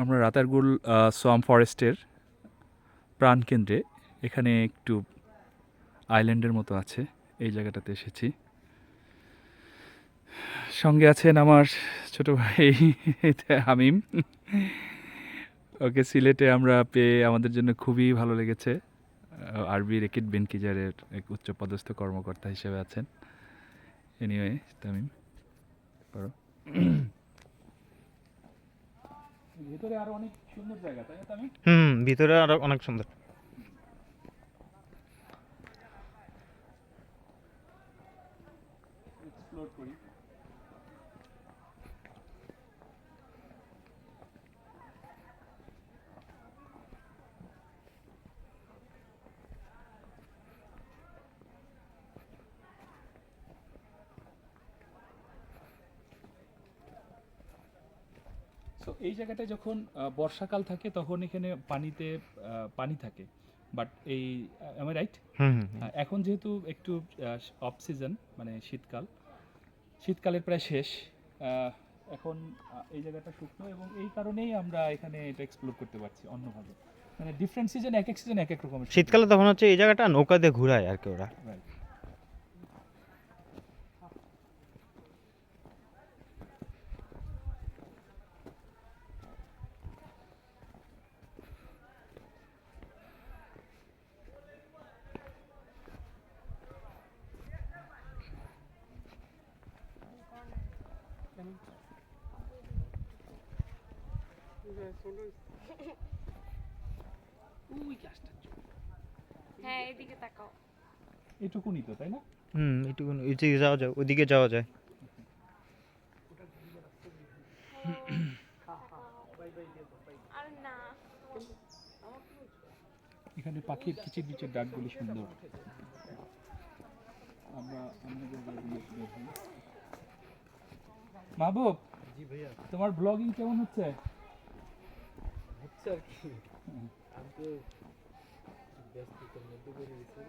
আমরা রাতারগুল সোয়াম ফরেস্টের প্রাণকেন্দ্রে এখানে একটু আইল্যান্ডের মতো আছে, এই জায়গাটাতে এসেছি। সঙ্গে আছেন আমার ছোট ভাই হামিম। ওকে সিলেটে আমরা পেয়ে আমাদের জন্য খুবই ভালো লেগেছে। আরবি রেকিট বেনকিজারের এক উচ্চপদস্থ কর্মকর্তা হিসেবে আছেন। এনিওয়ে তামিম করো ভেতরে আরও অনেক সুন্দর জায়গা তাই না হুম ভিতরে আরও অনেক সুন্দর। এক্সপ্লোর করি। সো এই জায়গাটায় যখন বর্ষাকাল থাকে তখন এখানে পানিতে পানি থাকে। বাট এই আমি রাইট হুম হুম হুম। এখন যেহেতু একটু অফ সিজন মানে শীতকাল শীতকালের প্রায় শেষ এখন এই জায়গাটা শুকনো এবং এই কারণেই আমরা এখানে এটা এক্সপ্লোর করতে পারছি অন্যভাবে। মানে ডিফারেন্ট সিজন এক এক সিজন এক এক রকমের শীতকালে তখন হচ্ছে এই জায়গাটা নৌকা দিয়ে ঘুরায় আর কি ওরা। হ্যাঁ এদিকে তাকাও। এটুকুনি তো তাই না? হুম এইটুকু ওইদিকে যাওয়া যায় ওইদিকে যাওয়া যায়। এখানে পাখির কিচির বিচির ডাকগুলি সুন্দর। আমরা। মাহবুব জি ভাইয়া। তোমার ব্লগিং কেমন হচ্ছে? হচ্ছে আর কি। আমি তো ব্যস্ততার মধ্যে করে দিচ্ছি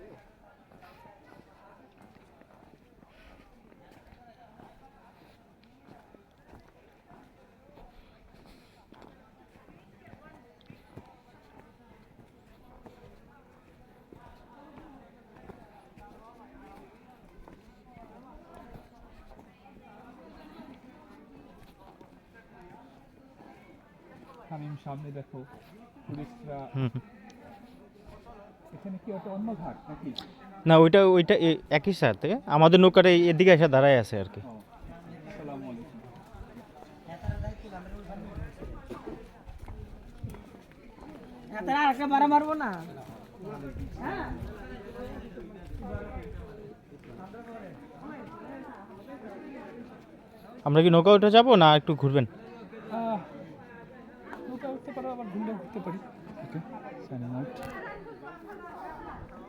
রে সামনে দেখো হুম। এখানে কি একটা অন্য ঘাট নাকি? না ওইটা ওইটা একই সাথে। আমাদের নৌকাটা এই- এদিকে এসে দাঁড়ায় আছে আর কি। মারবো না? আমরা কি নৌকা উঠে যাব না একটু ঘুরবেন? নৌকা উঠতে পারো আবার ঘুরলে উঠতে পারি। ওকে সাইনিং আউট